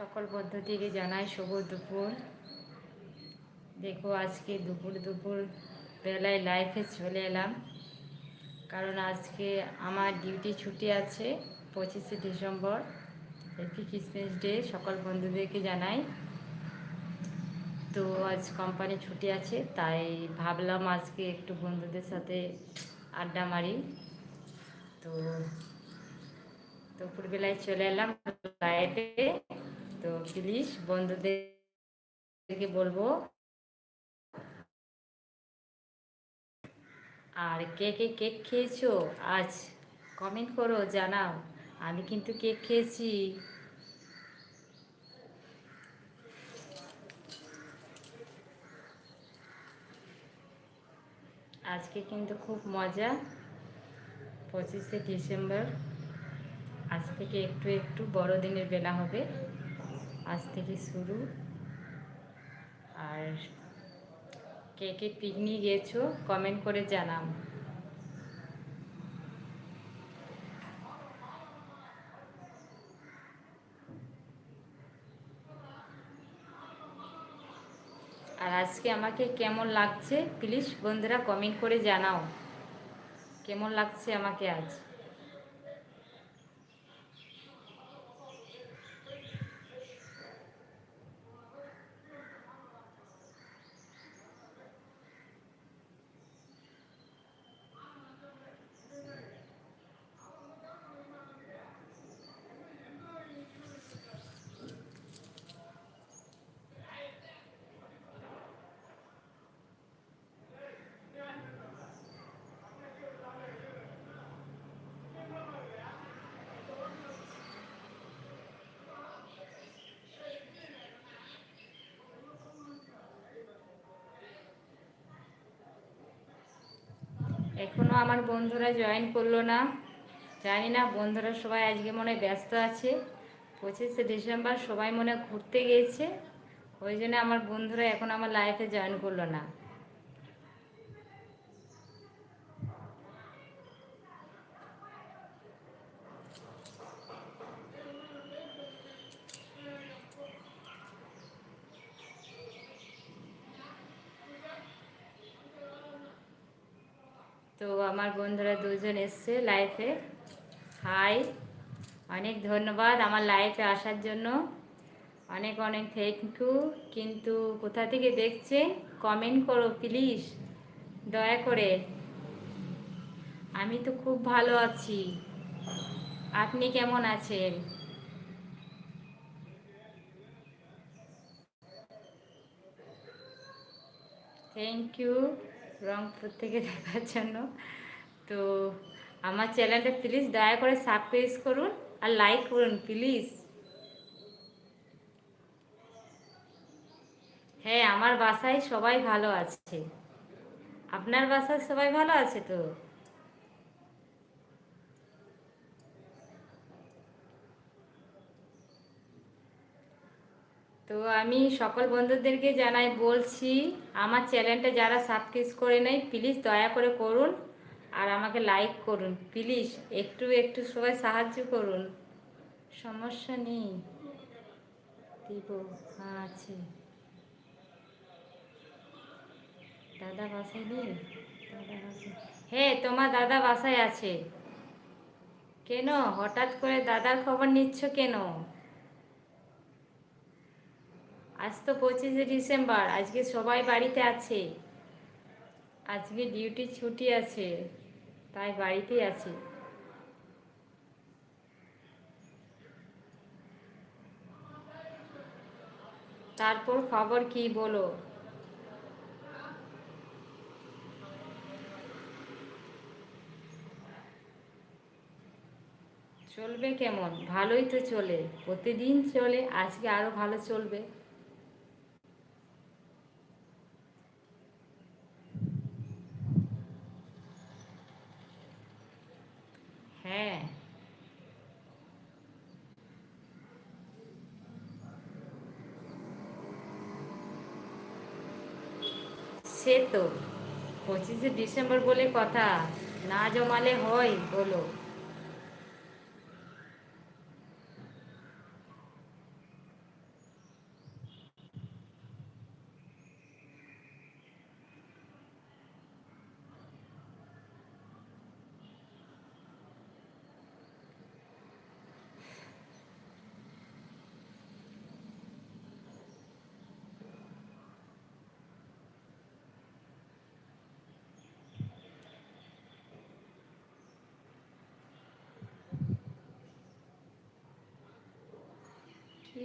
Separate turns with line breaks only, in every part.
সকল পদ্ধতিকে জানাই শুভ দুপুর। দেখো, আজকে দুপুর দুপুর বেলায় লাইফে চলে এলাম। কারণ আজকে আমার ডিউটি ছুটি আছে পঁচিশে ডিসেম্বর। হ্যাপি ক্রিসমাস ডে সকল বন্ধুদেরকে জানাই। তো আজ কোম্পানি ছুটি আছে, তাই ভাবলাম আজকে একটু বন্ধুদের সাথে আড্ডা মারি। তো দুপুরবেলায় চলে এলাম লাইফে তো প্লিজ বন্ধুদেরকে বলব, আর কে কে কেক খেয়েছো আজ? কমেন্ট করো, জানাও। আমি কিন্তু কেক খেয়েছি। আজকে কিন্তু খুব মজা, পঁচিশে ডিসেম্বর। আজ থেকে একটু একটু বড়দিনের বেলা হবে। আজ থেকে শুরু। আর কে কে পিকনিক গিয়েছো কমেন্ট করে জানাও। আর আজকে আমাকে কেমন লাগছে প্লিজ বন্ধুরা কমেন্ট করে জানাও। কেমন লাগছে আমাকে আজ? এখনও আমার বন্ধুরা জয়েন করল না। জানি না বন্ধুরা সবাই আজকে মনে ব্যস্ত আছে। পঁচিশে ডিসেম্বর সবাই মনে ঘুরতে গিয়েছে ওই জন্য আমার বন্ধুরা এখন আমার লাইফে জয়েন করল না। আমার বন্ধুরা দুজন এসছে লাইফে হাই অনেক ধন্যবাদ আমার লাইফে আসার জন্য। অনেক অনেক থ্যাংক ইউ কিন্তু কোথা থেকে দেখছেন? কমেন্ট করো প্লিজ দয়া করে। আমি তো খুব ভালো আছি। আপনি কেমন আছেন? থ্যাংক ইউ রংপুর থেকে দেখার জন্য। তো আমার চ্যানেলটা প্লিজ দয়া করে সাবস্ক্রাইব করুন আর লাইক করুন প্লিজ হ্যাঁ আমার বাসায় সবাই ভালো আছে। আপনার বাসায় সবাই ভালো আছে তো? তো আমি সকল বন্ধুদেরকে জানাই, বলছি আমার চ্যানেলটা যারা সাবস্ক্রাইব করে নেয় প্লিজ দয়া করে করুন আর আমাকে লাইক করুন। প্লিজ একটু একটু সবাই সাহায্য করুন। সমস্যা নেই। দিব হ্যাঁ আছে। দাদা বাসায় নেই? দাদা বাসায় হ্যাঁ তোমার দাদা বাসায় আছে। কেন? হঠাৎ করে দাদার খবর নিচ্ছ কেন? আজ তো পঁচিশে ডিসেম্বর, আজকে সবাই বাড়িতে আছে। আজকে ডিউটি ছুটি আছে, তাই বাড়িতেই আছি। তারপর খবর কি বলো? চলবে কেমন? ভালোই তো চলে। প্রতিদিন চলে, আজকে আরও ভালো চলবে হ্যাঁ সে তো পঁচিশে ডিসেম্বর বলে কথা। না জমালে হয় বলো।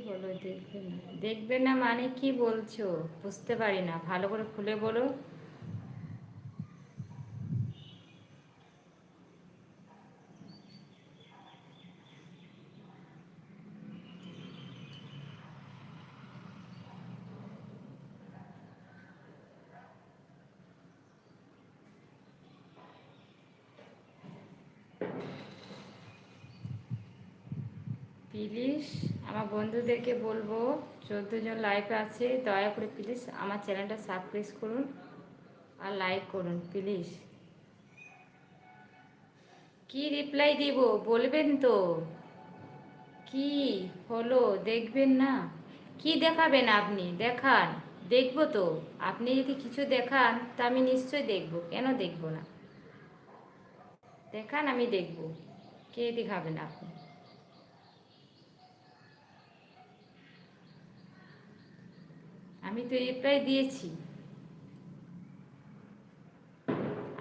হলো দেখবে না? দেখবে না মানে কি বলছো? বুঝতে পারি না। ভালো করে খুলে বলো। প্লিজ আমার বন্ধুদেরকে বলব, চোদ্দ জন লাইভ আছে, দয়া করে প্লিজ আমার চ্যানেলটা সাবস্ক্রাইব করুন আর লাইক করুন প্লিজ কি রিপ্লাই দিব, বলবেন তো। কি হলো, দেখবেন না। কি দেখাবেন আপনি? দেখান, দেখব তো। আপনি যদি কিছু দেখান, তা আমি নিশ্চয়ই দেখব। কেন দেখব না? দেখান, আমি দেখব। কে দেখাবেন আপনি? আমি তো রিপ্লাই দিয়েছি।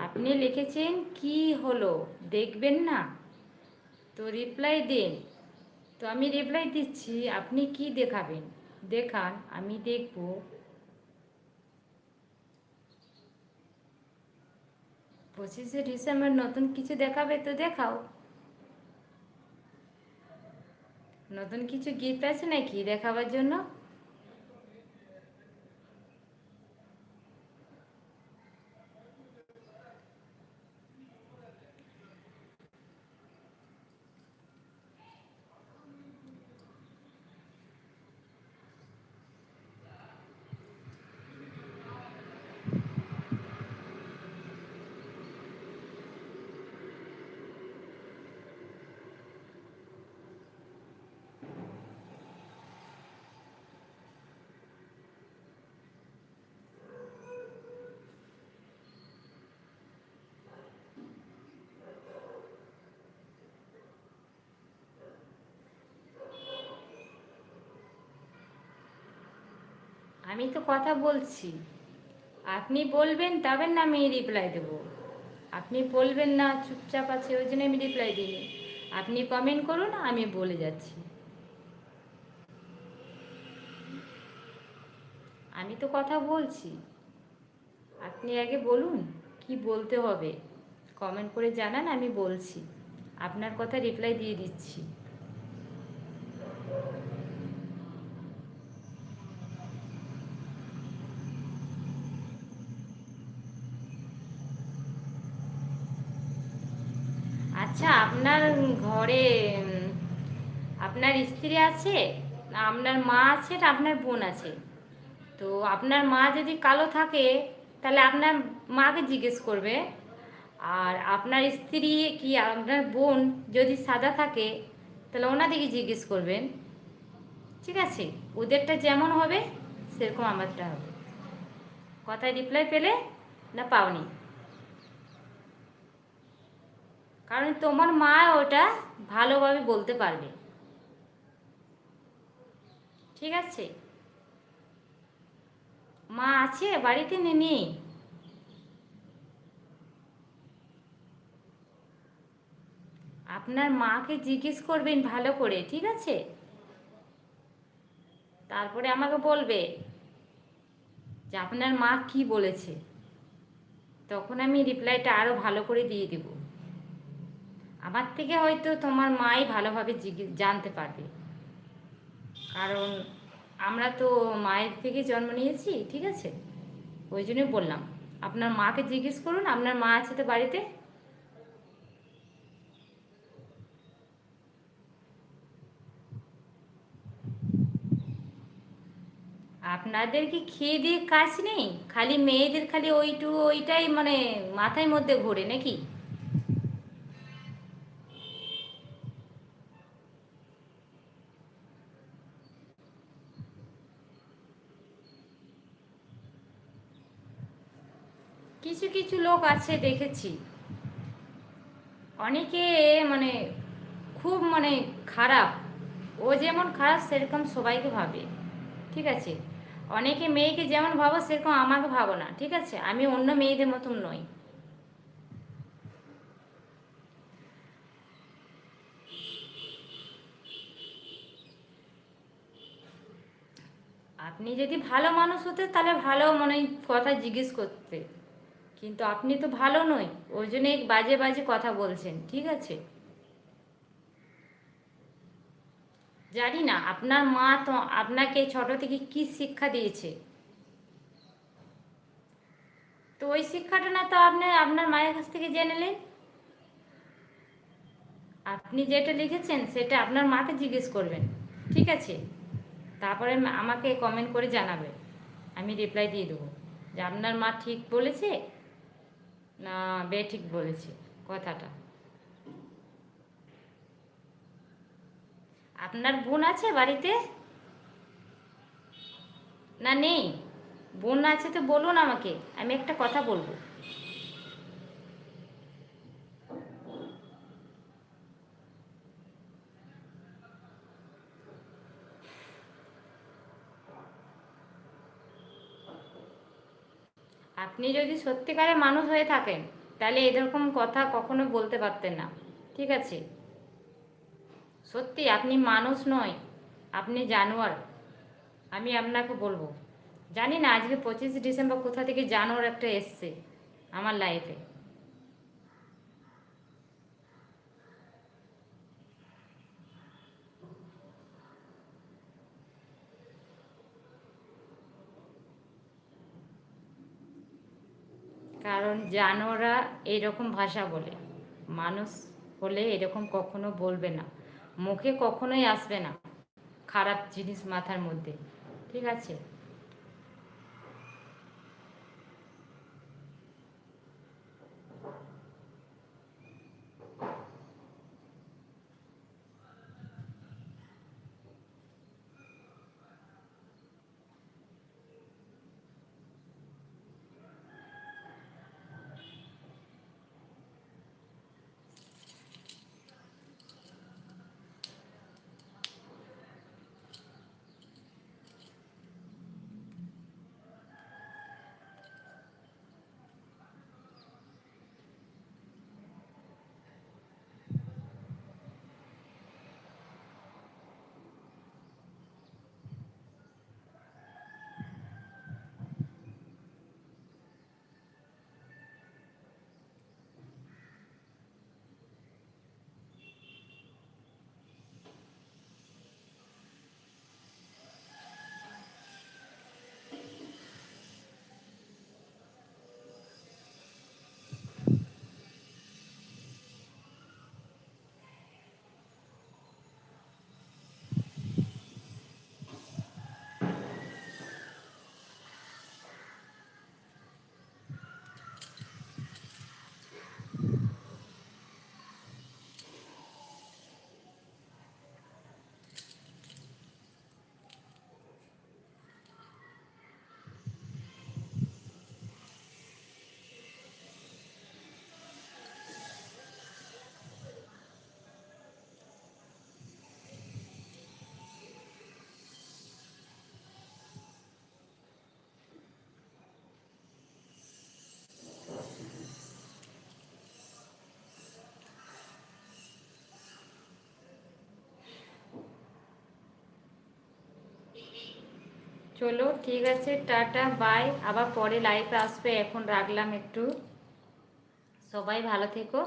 আপনি লিখেছেন, কি হলো? দেখবেন না? তো রিপ্লাই দিন। তো আমি রিপ্লাই দিচ্ছি, আপনি কি দেখাবেন? দেখান, আমি দেখব। পঁচিশে ডিসেম্বর নতুন কিছু দেখাবে তো দেখাও। নতুন কিছু গিফট আছে নাকি দেখাবার জন্য? আমি তো কথা বলছি। আপনি বলবেন, তবে না আমি রিপ্লাই দেব। আপনি বলবেন না, চুপচাপ আছে, ওই জন্য আমি রিপ্লাই দিই আপনি কমেন্ট করুন, আমি বলে যাচ্ছি। আমি তো কথা বলছি। আপনি আগে বলুন, কি বলতে হবে? কমেন্ট করে জানান, আমি বলছি। আপনার কথা রিপ্লাই দিয়ে দিচ্ছি আচ্ছা আপনার ঘরে আপনার স্ত্রী আছে? আপনার মা আছে না আপনার বোন আছে? তো আপনার মা যদি কালো থাকে, তাহলে আপনার মাকে জিজ্ঞেস করবে। আর আপনার স্ত্রী কি আপনার বোন যদি সাদা থাকে, তাহলে ওনাদেরকে জিজ্ঞেস করবেন। ঠিক আছে? ওদেরটা যেমন হবে, সেরকম আমারটা হবে। কথায় রিপ্লাই পেলে না পাওনি? কারণ তোমার মা ওটা ভালোভাবে বলতে পারবে। ঠিক আছে? মা আছে, বাড়িতে নেই আপনার মাকে জিজ্ঞেস করবেন ভালো করে, ঠিক আছে? তারপরে আমাকে বলবে যে, আপনার মা কি বলেছে? তখন আমি রিপ্লাইটা আরও ভালো করে দিয়ে দেব। আমার থেকে হয়তো তোমার মাই ভালোভাবে জানতে পারবে। কারণ আমরা তো মায়ের থেকে জন্ম নিয়েছি, ঠিক আছে? ওই জন্যই বললাম, আপনার মাকে জিজ্ঞেস করুন, আপনার মা আছে তো বাড়িতে? আপনাদের কি খেয়ে দিয়ে কাজ নেই, খালি মেয়েদের খালি ওইটু ওইটাই মানে মাথায় মধ্যে ঘোরে নাকি? কিছু কিছু লোক আছে দেখেছি। অনেকে মানে খুব মানে খারাপ। ও যেমন খারাপ, সেরকম সবাইকে ভাবে। ঠিক আছে? অনেকে মেয়েকে যেমন ভাবো, সেরকম আমাকে ভাবো না। ঠিক আছে? আমি অন্য মেয়েদের মতন নই। আপনি যদি ভালো মানুষ হতে, তাহলে ভালো মনে কথা জিজ্ঞেস করতে। কিন্তু আপনি তো ভালো নই, ওই জন্য বাজে বাজে কথা বলছেন, ঠিক আছে? জানি না, আপনার মা তো আপনাকে ছোট থেকে কি শিক্ষা দিয়েছে? তো ওই শিক্ষাটা না তো আপনি আপনার মায়ের কাছ থেকে জেনে নেন আপনি যেটা লিখেছেন সেটা আপনার মাকে জিজ্ঞেস করবেন, ঠিক আছে? তারপরে আমাকে কমেন্ট করে জানাবে আমি রিপ্লাই দিয়ে দেবো, যে আপনার মা ঠিক বলেছে? না, বে, ঠিক বলেছে, কথাটা। আপনার বোন আছে বাড়িতে? না, নেই। বোন আছে তো বলুন আমাকে, আমি একটা কথা বলব। আপনি যদি সত্যিকারে মানুষ হয়ে থাকেন, তাহলে এরকম কথা কখনো বলতে পারতেন না। ঠিক আছে? সত্যি, আপনি মানুষ নয়, আপনি জানোয়ার। আমি আপনাকে বলব। জানি না, আজকে পঁচিশে ডিসেম্বর কোথা থেকে জানোয়ার একটা এসছে আমার লাইফে কারণ জানোয়াররা এরকম ভাষা বলে। মানুষ হলে এরকম কখনো বলবে না। মুখে কখনোই আসবে না। খারাপ জিনিস মাথার মধ্যে। ঠিক আছে? চলো, ঠিক আছে, টাটা, বাই। আবার পরে লাইফে আসবে, এখন রাখলাম একটু। সবাই ভালো থেকো।